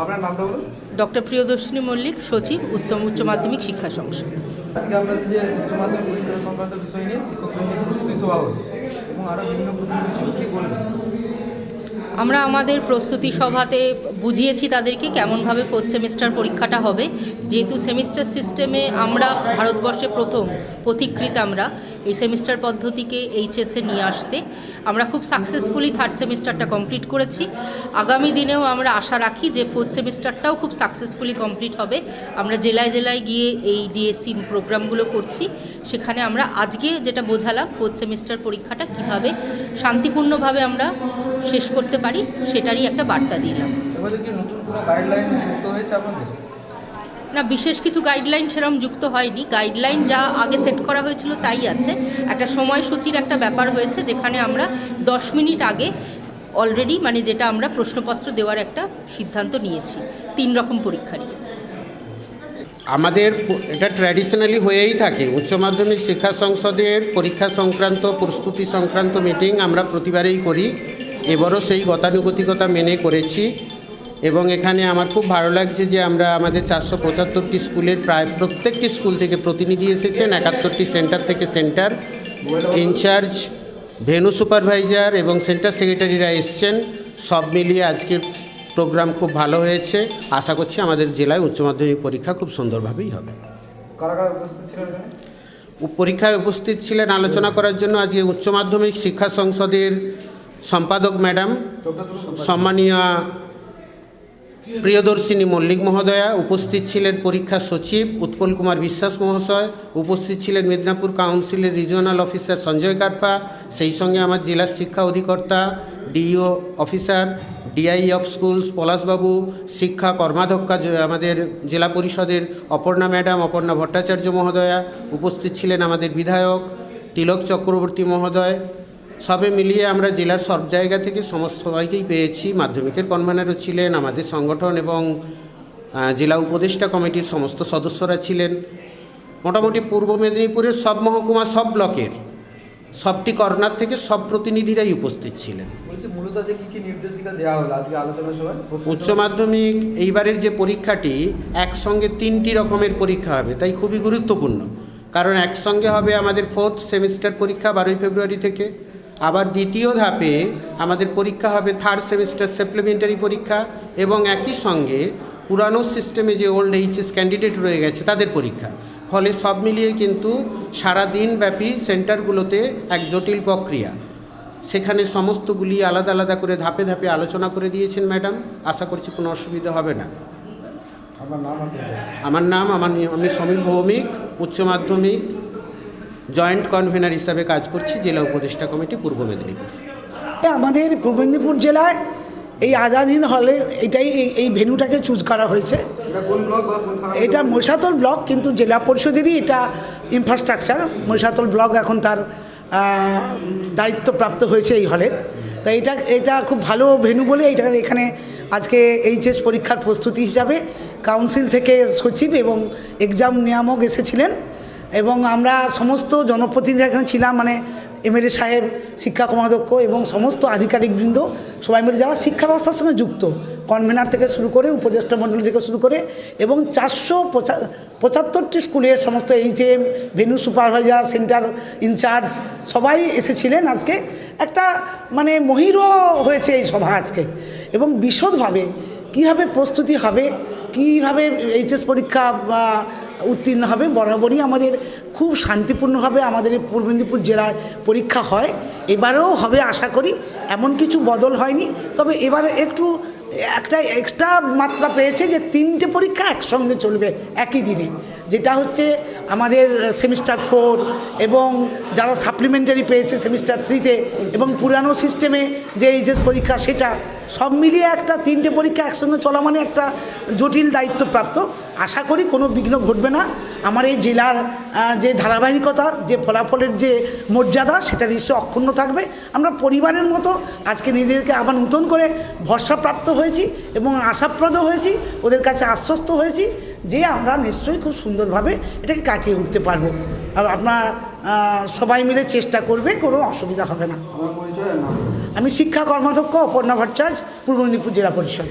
আপনার নামটা বলুন? ডক্টর প্রিয়দর্শিনী মল্লিক সচিব উত্তম উচ্চ মাধ্যমিক শিক্ষা সংসদ। আজকে আপনাদের যে উচ্চ মাধ্যমিক পরীক্ষা সংক্রান্ত বিষয় নিয়ে শিক্ষকদের প্রস্তুতি সভা হলো এবং আরও বিভিন্ন প্রতিনিধি ছিল কী বলবেন? আমরা আমাদের প্রস্তুতি সভাতে বুঝিয়েছি তাদেরকে কেমনভাবে ফোর্থ সেমিস্টার পরীক্ষাটা হবে। যেহেতু সেমিস্টার সিস্টেমে আমরা ভারতবর্ষে প্রথম পথিকৃত আমরা এই সেমিস্টার পদ্ধতিকে এইচএসে নিয়ে আসতে। আমরা খুব সাকসেসফুলি থার্ড সেমিস্টারটা কমপ্লিট করেছি। আগামী দিনেও আমরা আশা রাখি যে ফোর্থ সেমিস্টারটাও খুব সাকসেসফুলি কমপ্লিট হবে। আমরা জেলায় জেলায় গিয়ে এই ডিএসসি প্রোগ্রামগুলো করছি। সেখানে আমরা আজকে যেটা বোঝালাম ফোর্থ সেমিস্টার পরীক্ষাটা কীভাবে শান্তিপূর্ণভাবে আমরা শেষ করতে পারি, সেটারই একটা বার্তা দিলাম। গাইডলাইন যুক্ত হয়েছে আপনাদের? না, বিশেষ কিছু গাইডলাইন সেরকম যুক্ত হয়নি। গাইডলাইন যা আগে সেট করা হয়েছিল তাই আছে। একটা সময়সূচির একটা ব্যাপার হয়েছে যেখানে আমরা দশ মিনিট আগে অলরেডি মানে যেটা আমরা প্রশ্নপত্র দেওয়ার একটা সিদ্ধান্ত নিয়েছি, তিন রকম পরীক্ষারই আমাদের এটা ট্র্যাডিশনালি হয়েই থাকে। উচ্চ মাধ্যমিক শিক্ষা সংসদের পরীক্ষা সংক্রান্ত, প্রস্তুতি সংক্রান্ত মিটিং আমরা প্রতিবারেই করি। এবারও সেই গতানুগতিকতা মেনে করেছি। এবং এখানে আমার খুব ভালো লাগছে যে আমরা আমাদের চারশো পঁচাত্তরটি স্কুলের প্রায় প্রত্যেকটি স্কুল থেকে প্রতিনিধি এসেছেন একাত্তরটি সেন্টার থেকে সেন্টার ইনচার্জ ভেনু সুপারভাইজার এবং সেন্টার সেক্রেটারিরা এসছেন। সব মিলিয়ে আজকের প্রোগ্রাম খুব ভালো হয়েছে। আশা করছি আমাদের জেলায় উচ্চ মাধ্যমিক পরীক্ষা খুব সুন্দরভাবেই হবে। পরীক্ষায় উপস্থিত ছিলেন আলোচনা করার জন্য আজকে উচ্চ মাধ্যমিক শিক্ষা সংসদের সম্পাদক ম্যাডাম সম্মানীয় প্রিয়দর্শিনী মল্লিক মহোদয়া উপস্থিত ছিলেন পরীক্ষা সচিব উৎপল কুমার বিশ্বাস মহাশয়, উপস্থিত ছিলেন মেদিনীপুর কাউন্সিলের রিজিওনাল অফিসার সঞ্জয় কারপা, সেই সঙ্গে আমার জেলার শিক্ষা অধিকর্তা, DEO officer, DI of schools পলাশবাবু, শিক্ষা কর্মাধ্যক্ষা আমাদের জেলা পরিষদের অপর্ণা ম্যাডাম, অপর্ণা ভট্টাচার্য মহোদয়া, উপস্থিত ছিলেন আমাদের বিধায়ক, তিলক চক্রবর্তী মহোদয় সবে মিলিয়ে আমরা জেলার সব জায়গা থেকে সমস্ত সবাইকেই পেয়েছি। মাধ্যমিকের কনভেনারও ছিলেন আমাদের সংগঠন এবং জেলা উপদেষ্টা কমিটির সমস্ত সদস্যরা ছিলেন। মোটামুটি পূর্ব মেদিনীপুরের সব মহকুমা সব ব্লকের সবটি কর্নার থেকে সব প্রতিনিধিরাই উপস্থিত ছিলেন। উচ্চ মাধ্যমিক এইবারের যে পরীক্ষাটি একসঙ্গে তিনটি রকমের পরীক্ষা হবে তাই খুবই গুরুত্বপূর্ণ। কারণ একসঙ্গে হবে আমাদের ফোর্থ সেমিস্টার পরীক্ষা বারোই ফেব্রুয়ারি থেকে। আবার দ্বিতীয় ধাপে আমাদের পরীক্ষা হবে থার্ড সেমিস্টার সাপ্লিমেন্টারি পরীক্ষা এবং একই সঙ্গে পুরানো সিস্টেমে যে ওল্ড এইচএস ক্যান্ডিডেট রয়ে গেছে তাদের পরীক্ষা। ফলে সব মিলিয়ে কিন্তু সারা দিনব্যাপী সেন্টারগুলোতে এক জটিল প্রক্রিয়া। সেখানে সমস্তগুলি আলাদা আলাদা করে ধাপে ধাপে আলোচনা করে দিয়েছেন ম্যাডাম। আশা করছি কোনো অসুবিধা হবে না। আমার নাম আমার নাম আমার আমি সমীর ভৌমিক উচ্চ মাধ্যমিক জয়েন্ট কনভেনার হিসাবে কাজ করছি জেলা উপদেষ্টা কমিটি পূর্ব মেদিনীপুর। আমাদের পূর্ব মেদিনীপুর জেলায় এই আজাদ হিন্দ হলের এটাই এই- এই ভেন্যুটাকে চুজ করা হয়েছে। এটা কোন ব্লক কিন্তু জেলা পরিষদেরই এটা ইনফ্রাস্ট্রাকচার মহিষাতল ব্লক এখন তার দায়িত্বপ্রাপ্ত হয়েছে এই হলের। তো এটা এটা খুব ভালো ভেন্যু বলে এটা এখানে আজকে এইচএস পরীক্ষার প্রস্তুতি হিসাবে কাউন্সিল থেকে সচিব এবং এক্সাম নিয়ামক এসেছিলেন। এবং আমরা সমস্ত জনপ্রতিনিধিরা এখানে ছিলাম মানে এমএলএ সাহেব, শিক্ষা কর্মাধ্যক্ষ এবং সমস্ত আধিকারিকবৃন্দ সবাই মিলে যারা শিক্ষা ব্যবস্থার সঙ্গে যুক্ত কনভেনার থেকে শুরু করে, উপদেষ্টা মণ্ডলী থেকে শুরু করে এবং চারশো পঁচাত্তরটি স্কুলের সমস্ত HM venue supervisor, centre incharge সবাই এসেছিলেন আজকে। একটা মানে মহিরও হয়েছে এই সভা আজকে। এবং বিশদভাবে কীভাবে প্রস্তুতি হবে, কীভাবে এইচএস পরীক্ষা বা উত্তীর্ণ হবে। বরাবরই আমাদের খুব শান্তিপূর্ণভাবে আমাদের এই পূর্ব মেদিনীপুর জেলার পরীক্ষা হয়। এবারেও হবে আশা করি। এমন কিছু বদল হয়নি। তবে এবারে একটু একটা এক্সট্রা মাত্রা পেয়েছে যে তিনটে পরীক্ষা একসঙ্গে চলবে একই দিনে। যেটা হচ্ছে আমাদের সেমিস্টার ফোর এবং যারা সাপ্লিমেন্টারি পেয়েছে সেমিস্টার থ্রিতে এবং পুরানো সিস্টেমে যে এইচএস পরীক্ষা সেটা, সব মিলিয়ে একটা তিনটে পরীক্ষা একসঙ্গে চলা মানে একটা জটিল দায়িত্বপ্রাপ্ত। আশা করি কোনো বিঘ্ন ঘটবে না। আমার এই জেলার যে ধারাবাহিকতা যে ফলাফলের যে মর্যাদা সেটা নিশ্চয় অক্ষুণ্ণ থাকবে। আমরা পরিবারের মতো আজকে নিজেদেরকে আবার নতুন করে ভরসাপ্রাপ্ত হয়েছি এবং আশাপ্রদ হয়েছি ওদের কাছে আশ্বস্ত হয়েছি যে আমরা নিশ্চয়ই খুব সুন্দরভাবে এটাকে কাটিয়ে উঠতে পারব। আর আপনার সবাই মিলে চেষ্টা করবে কোনো অসুবিধা হবে না। আমি শিক্ষা কর্মাধ্যক্ষ অপর্ণা ভট্টাচার্য পূর্ব মেদিনীপুর জেলা পরিষদ।